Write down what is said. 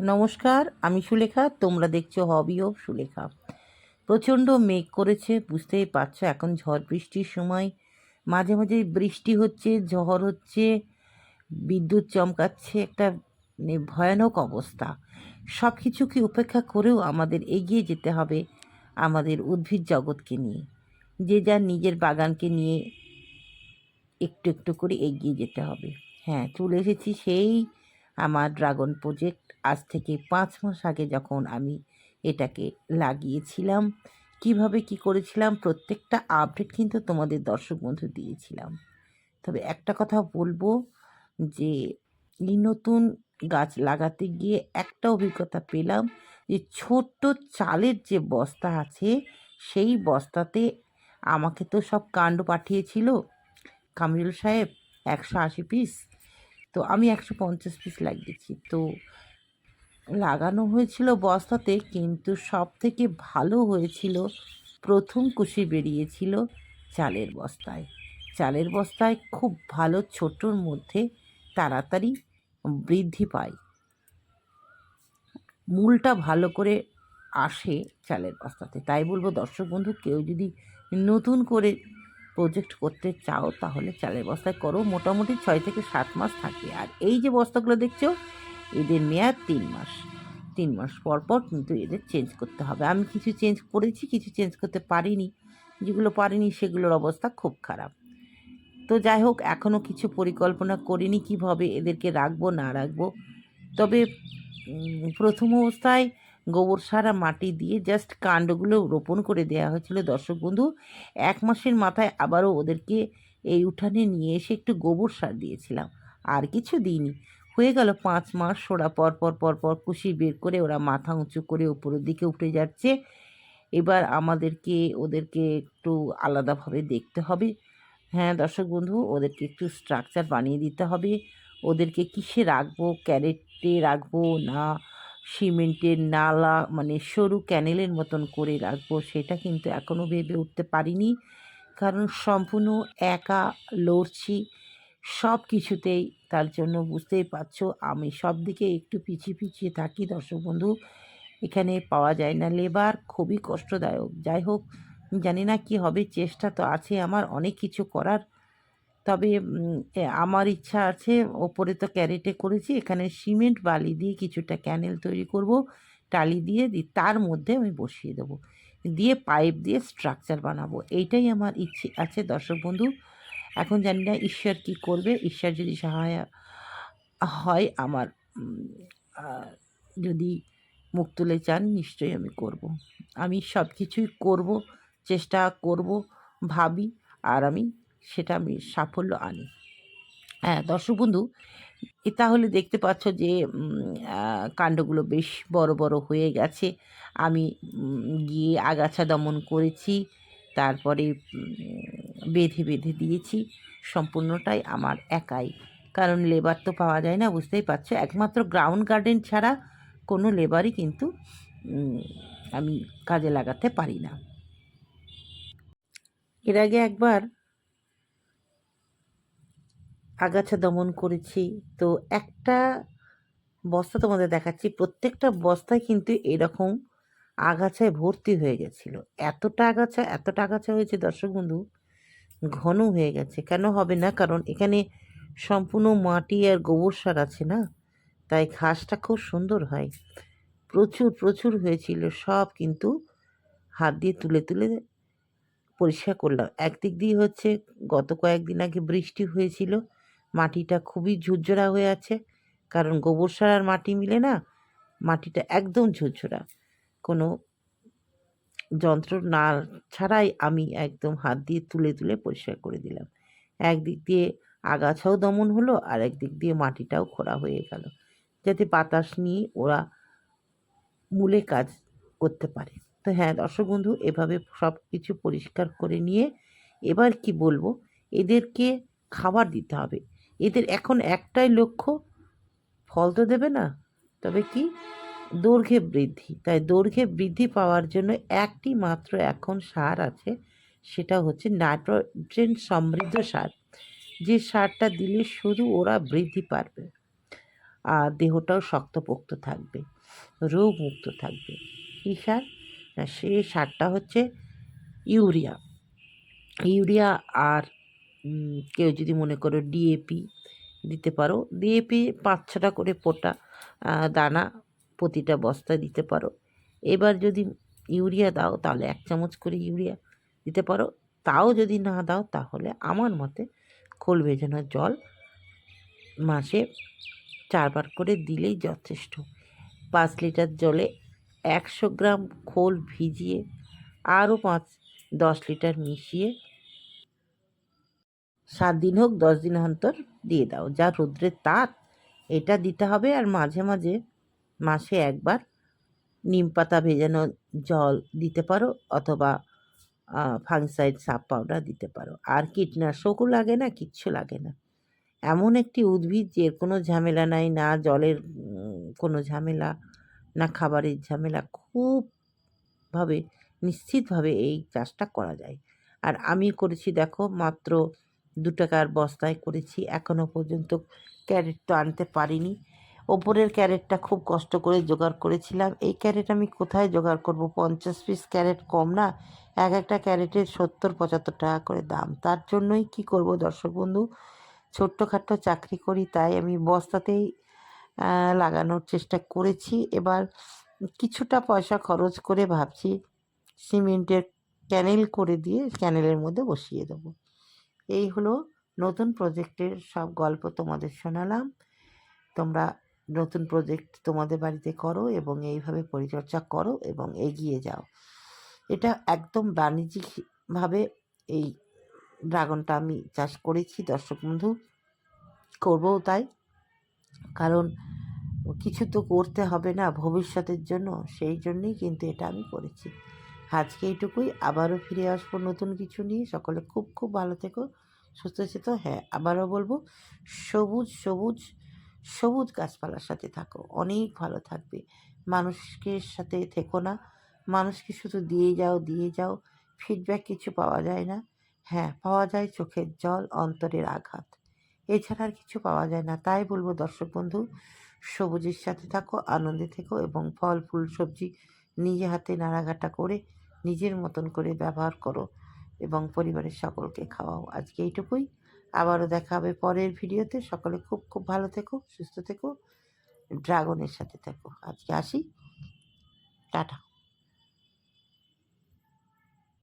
নমস্কার, আমি সুলেখা, তোমরা দেখছ হবি অফ সুলেখা। প্রচণ্ড মেঘ করেছে, বুঝতেই পারছ, এখন ঝড় বৃষ্টির সময়। মাঝে মাঝে বৃষ্টি হচ্ছে, ঝড় হচ্ছে, বিদ্যুৎ চমকাচ্ছে, একটা মানে ভয়ানক অবস্থা। সব কিছুকে উপেক্ষা করেও আমাদের এগিয়ে যেতে হবে আমাদের উদ্ভিদ জগৎকে নিয়ে। যে যার নিজের বাগানকে নিয়ে একটু একটু করে এগিয়ে যেতে হবে। হ্যাঁ চলে এসেছি সেই আমার ড্রাগন প্রজেক্ট আজ থেকে পাঁচ মাস আগে যখন আমি এটাকে লাগিয়েছিলাম, কীভাবে কি করেছিলাম, প্রত্যেকটা আপডেট কিন্তু তোমাদের দর্শক বন্ধু দিয়েছিলাম। তবে একটা কথা বলব যে, এই নতুন গাছ লাগাতে গিয়ে একটা অভিজ্ঞতা পেলাম যে, ছোট্ট চালের যে বস্তা আছে, সেই বস্তাতে আমাকে তো সব কাণ্ড পাঠিয়েছিল। কামরুল সাহেব, একশো আশি পিস তো আমি একশো পঞ্চাশ পিস লাগিয়েছি। তো লাগানো হয়েছিল বস্তাতে, কিন্তু সব থেকে ভালো হয়েছিল প্রথম কুশি বেরিয়েছিল চালের বস্তায়। চালের বস্তায় খুব ভালো ছোটোর মধ্যে তাড়াতাড়ি বৃদ্ধি পায়। মূলটা ভালো করে আসে চালের বস্তাতে। তাই বলব দর্শক বন্ধু, কেউ যদি নতুন করে প্রজেক্ট করতে চাও, তাহলে চালের বস্তায় করো। মোটামুটি ছয় থেকে সাত মাস থাকে। আর এই যে বস্তাগুলো দেখছ, এদের মেয়াদ তিন মাস। তিন মাস পর পর কিন্তু এদের চেঞ্জ করতে হবে। আমি কিছু চেঞ্জ করেছি, কিছু চেঞ্জ করতে পারিনি। যেগুলো পারিনি, সেগুলোর অবস্থা খুব খারাপ। তো যাই হোক এখনও কিছু পরিকল্পনা করিনি কীভাবে এদেরকে রাখব, না রাখব। তবে প্রথম অবস্থায় গোবর সার মাটি দিয়ে জাস্ট কাণ্ডগুলো রোপণ করে দেওয়া হয়েছিল। দর্শক বন্ধু, এক মাসের মাথায় আবারও ওদেরকে এই উঠানে নিয়ে এসে একটু গোবর সার দিয়েছিলাম। আর কিছু দিইনি। হয়ে গেল পাঁচ মাস, ওরা পর পর পর পর কুশি বের করে ওরা মাথা উঁচু করে উপরের দিকে উঠে যাচ্ছে। এবার আমাদেরকে, ওদেরকে একটু আলাদাভাবে দেখতে হবে। হ্যাঁ দর্শক বন্ধু, ওদেরকে একটু স্ট্রাকচার বানিয়ে দিতে হবে। ওদেরকে কিসে রাখব, ক্যারেটে রাখব না সিমেন্টের নালা মানে সরু ক্যানেলের মতন করে রাখব, সেটা কিন্তু এখনও ভেবে উঠতে পারিনি। কারণ সম্পূর্ণ একা, লড়ছি সব কিছুতেই তার জন্য বুঝতেই পারছ, আমি সব দিকে একটু পিছিয়ে পিছিয়ে থাকি, দর্শক বন্ধু। এখানে পাওয়া যায় না, লেবার খুবই কষ্টদায়ক। যাই হোক, জানি না কি হবে, চেষ্টা তো আছে আমার, অনেক কিছু করার। তবে আমার ইচ্ছা আছে ওপরে তো ক্যারেটে করেছি, এখানে সিমেন্ট, বালি দিয়ে কিছুটা ক্যানেল তৈরি করব, টালি দিয়ে দিই তার মধ্যে আমি বসিয়ে দেবো দিয়ে পাইপ দিয়ে স্ট্রাকচার বানাবো, এইটাই আমার ইচ্ছে আছে দর্শক বন্ধু এখন জানি না ঈশ্বর কি করবে, ঈশ্বর যদি সহায়, হয় আমার যদি মুখ তুলে চান, নিশ্চয়ই আমি করব। আমি সব কিছুই করব, চেষ্টা করব, ভাবি, আর আমি সেটা আমি সাফল্য আনি। হ্যাঁ দর্শক বন্ধু তাহলে দেখতে পাচ্ছ যে কাণ্ডগুলো বেশ বড় বড় হয়ে গেছে। আমি গিয়ে আগাছা দমন করেছি, তারপরে বেঁধে বেঁধে দিয়েছি। সম্পূর্ণটাই আমার একাই। কারণ লেবার তো পাওয়া যায় না, বুঝতেই পারছ? একমাত্র গ্রাউন্ড গার্ডেন ছাড়া কোনো লেবারই কিন্তু আমি কাজে লাগাতে পারি না। এর আগে একবার আগাছা দমন করেছি। তো একটা বস্তা তোমাদের দেখাচ্ছি। প্রত্যেকটা বস্তায় কিন্তু এরকম আগাছায় ভর্তি হয়ে গেছিল। এতটা আগাছা এতটা আগাছা হয়েছে দর্শক বন্ধু, ঘন হয়ে গেছে। কেন হবে না? কারণ এখানে সম্পূর্ণ মাটি আর গোবর সার আছে না? তাই ঘাসটা খুব সুন্দর হয়। প্রচুর প্রচুর হয়েছিল। সব কিন্তু হাত দিয়ে তুলে তুলে পরিষ্কার করলাম। একদিক দিয়ে হচ্ছে গত কয়েকদিন আগে বৃষ্টি হয়েছিল। মাটিটা খুবই ঝুরঝরা হয়ে আছে। কারণ গোবর সার আর মাটি মিলে না, মাটিটা একদম ঝুরঝরা। কোনো যন্ত্র না ছাড়াই আমি একদম হাত দিয়ে তুলে তুলে পরিষ্কার করে দিলাম। একদিক দিয়ে আগাছাও দমন হলো, আর একদিক দিয়ে মাটিটাও খোঁড়া হয়ে গেল, যাতে বাতাস নিয়ে ওরা মূলে কাজ করতে পারে। তো হ্যাঁ দর্শক বন্ধু, এভাবে সব কিছু পরিষ্কার করে নিয়ে এবার কি বলব? এদেরকে খাবার দিতে হবে। এদের এখন একটাই লক্ষ্য, ফল তো দেবে না, তবে কি? দৈর্ঘ্যে বৃদ্ধি। তাই দৈর্ঘ্যে বৃদ্ধি পাওয়ার জন্য একটি মাত্র এখন সার আছে, সেটা হচ্ছে নাইট্রোজেন সমৃদ্ধ সার। যে সারটা দিলে শুধু ওরা বৃদ্ধি পারবে, আর দেহটাও শক্তপোক্ত থাকবে রোগ মুক্ত থাকবে। কী সার? না সারটা হচ্ছে ইউরিয়া। ইউরিয়া আর কেউ যদি মনে করো ডিএপি দিতে পারো ডিএপি পাঁচ ছটা করে পোটা দানা প্রতিটা বস্তায় দিতে পারো। এবার যদি ইউরিয়া দাও, তাহলে এক চামচ করে ইউরিয়া দিতে পারো। তাও যদি না দাও, তাহলে আমার মতে খোল ভেজানো জল মাসে চারবার করে দিলেই যথেষ্ট। পাঁচ লিটার জলে একশো গ্রাম খোল ভিজিয়ে, আরও পাঁচ দশ লিটার মিশিয়ে সাত দিন হোক, দশ দিন অন্তর দিয়ে দাও। যা রৌদ্রের তাপ, এটা দিতে হবে আর মাঝে মাঝে মাসে একবার নিম পাতা ভেজানো জল দিতে পারো অথবা ফাংসাইড সাপ পাউডার দিতে পারো। আর কীটনাশকও লাগে না, কিচ্ছু লাগে না। এমন একটি উদ্ভিদ যে কোনো ঝামেলা নাই, না জলের কোনো ঝামেলা, না খাবারের ঝামেলা, খুবভাবে নিশ্চিতভাবে এই চাষটা করা যায়। আর আমি করেছি, দেখো, মাত্র দু টাকার বস্তায় করেছি। এখনও পর্যন্ত ক্যারেট তো আনতে পারিনি। ওপরের ক্যারেটটা খুব কষ্ট করে জোগাড় করেছিলাম। এই ক্যারেট আমি কোথায় জোগাড় করব? পঞ্চাশ পিস ক্যারেট কম না? এক একটা ক্যারেটের সত্তর, পঁচাত্তর টাকা করে দাম। তার জন্যই কি করব দর্শক বন্ধু? ছোট্টখাট্টো চাকরি করি, তাই আমি বস্তাতেই লাগানোর চেষ্টা করেছি। এবার কিছুটা পয়সা খরচ করে ভাবছি সিমেন্টের ক্যানেল করে দিয়ে ক্যানেলের মধ্যে বসিয়ে দেবো। এই হলো নতুন প্রজেক্টের সব গল্প তোমাদের শোনালাম। তোমরা নতুন প্রজেক্ট তোমাদের বাড়িতে করো এবং এইভাবে পরিচর্যা করো এবং এগিয়ে যাও। এটা একদম বাণিজ্যিকভাবে এই ড্রাগনটা আমি চাষ করেছি, দর্শক বন্ধু। করবও তাই। কারণ কিছু তো করতে হবে না ভবিষ্যতের জন্য, সেই জন্যই কিন্তু এটা আমি করেছি। আজকে এইটুকুই। আবারও ফিরে আসব নতুন কিছু নিয়ে। সকলে খুব খুব ভালো থেকো, সুস্থ থেকো। হ্যাঁ আবারও বলব, সবুজ সবুজ সবুজ গাছপালার সাথে থাকো। অনেক ভালো থাকবে। মানুষকে সাথে থেকো না। মানুষকে শুধু দিয়ে যাও দিয়ে যাও। ফিডব্যাক কিছু পাওয়া যায় না। হ্যাঁ পাওয়া যায় চোখের জল, অন্তরের আঘাত। এছাড়া আর কিছু পাওয়া যায় না। তাই বলব, দর্শক বন্ধু, সবুজের সাথে থাকো, আনন্দে থেকো এবং ফল, ফুল, সবজি নিজে হাতে নাড়াঘাটা করে নিজের মতন করে ব্যবহার করো এবং পরিবারের সকলকে খাওয়াও। আজকে এইটুকুই। আবারও দেখা হবে পরের ভিডিওতে। সকলে খুব খুব ভালো থেকো, সুস্থ থেকো, ড্রাগনের সাথে থেকো। আজকে আসি। টাটা।